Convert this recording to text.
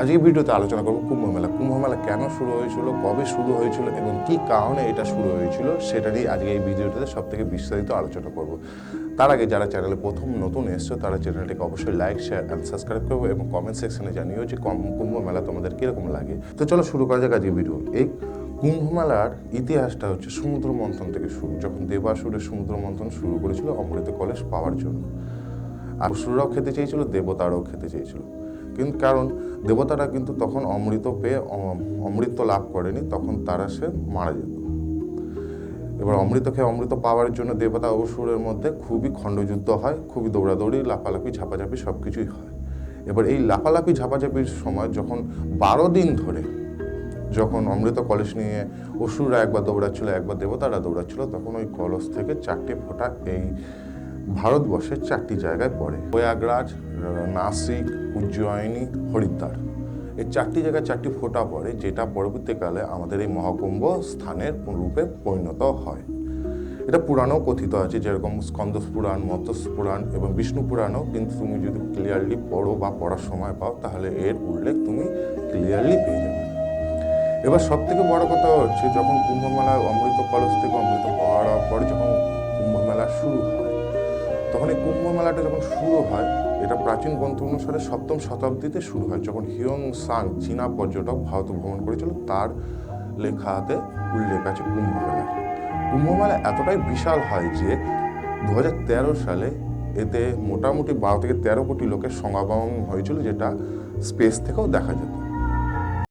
আজকে ভিডিওতে আলোচনা করব কুম্ভ মেলা। কুম্ভ মেলা কেন শুরু হয়েছিল, কবে শুরু হয়েছিল এবং কি কারণে এটা শুরু হয়েছিল, সেটা নিয়ে আজকে এই ভিডিওটাতে সব থেকে বিস্তারিত আলোচনা করব। তার আগে যারা চ্যানেলে প্রথম নতুন এসছো, তারা চ্যানেলটিকে অবশ্যই লাইক শেয়ার অ্যান্ড সাবস্ক্রাইব করব এবং কমেন্ট সেকশনে জানিও যে কুম্ভ মেলা তোমাদের কীরকম লাগে। তো চলো শুরু করা যাক আজকে ভিডিও এই কুম্ভ মেলার ইতিহাসটা হচ্ছে সমুদ্র মন্থন থেকে শুরু, যখন দেবাসুরের সমুদ্র মন্থন শুরু করেছিল অমৃত কলেজ পাওয়ার জন্য। আর অসুররাও খেতে চেয়েছিল, দেবতারাও খেতে চেয়েছিল। কিন্তু কারণ দেবতারা কিন্তু তখন অমৃত পেয়ে অমৃত লাভ করেনি, তখন তারা সে মারা যেত। এবার অমৃত খেয়ে অমৃত পাওয়ার জন্য দেবতা অসুরের মধ্যে খুবই খণ্ডযুদ্ধ হয়, খুবই দৌড়াদৌড়ি, লাফালাফি, ঝাপাঝাপি সব কিছুই হয়। এবার এই লাফালাফি, ঝাপাঝাপির সময় যখন বারো দিন ধরে যখন অমৃত কলস নিয়ে অসুররা একবার দৌড়াচ্ছিল, একবার দেবতারা দৌড়াচ্ছিল, তখন ওই কলস থেকে চারটি ফোঁটা এই ভারতবর্ষের চারটি জায়গায় পড়ে। প্রয়াগরাজ, নাসিক, উজ্জয়িনী, হরিদ্বার। এই চারটি জায়গায় চারটি ফোঁটা পড়ে, যেটা পরবর্তীকালে আমাদের এই মহাকুম্ভ স্থানের রূপে পরিণত হয়। এটা পুরাণেও কথিত আছে, যেরকম স্কন্দস পুরাণ মৎস্য পুরাণ এবং বিষ্ণু পুরাণও। কিন্তু তুমি যদি ক্লিয়ারলি পড়ো বা পড়ার সময় পাও, তাহলে এর উল্লেখ তুমি ক্লিয়ারলি পেয়ে যাবে। এবার সব থেকে বড় কথা হচ্ছে, যখন কুম্ভ মেলা অমৃত কলস থেকে অমৃত পাওয়ার পরে, যখন কুম্ভমেলা শুরু হয় তখন এই কুম্ভ মেলাটা যখন শুরু হয়, এটা প্রাচীন গ্রন্থ অনুসারে সপ্তম শতাব্দীতে শুরু হয়। যখন হিয়ং সাং, চীনা পর্যটক ভারত ভ্রমণ করেছিল, তার লেখাতে উল্লেখ আছে কুম্ভ মেলার কুম্ভ মেলা এতটাই বিশাল হয় যে দু হাজার তেরো সালে এতে মোটামুটি বারো থেকে তেরো কোটি লোকের সমাগম হয়েছিল, যেটা স্পেস থেকেও দেখা যেত।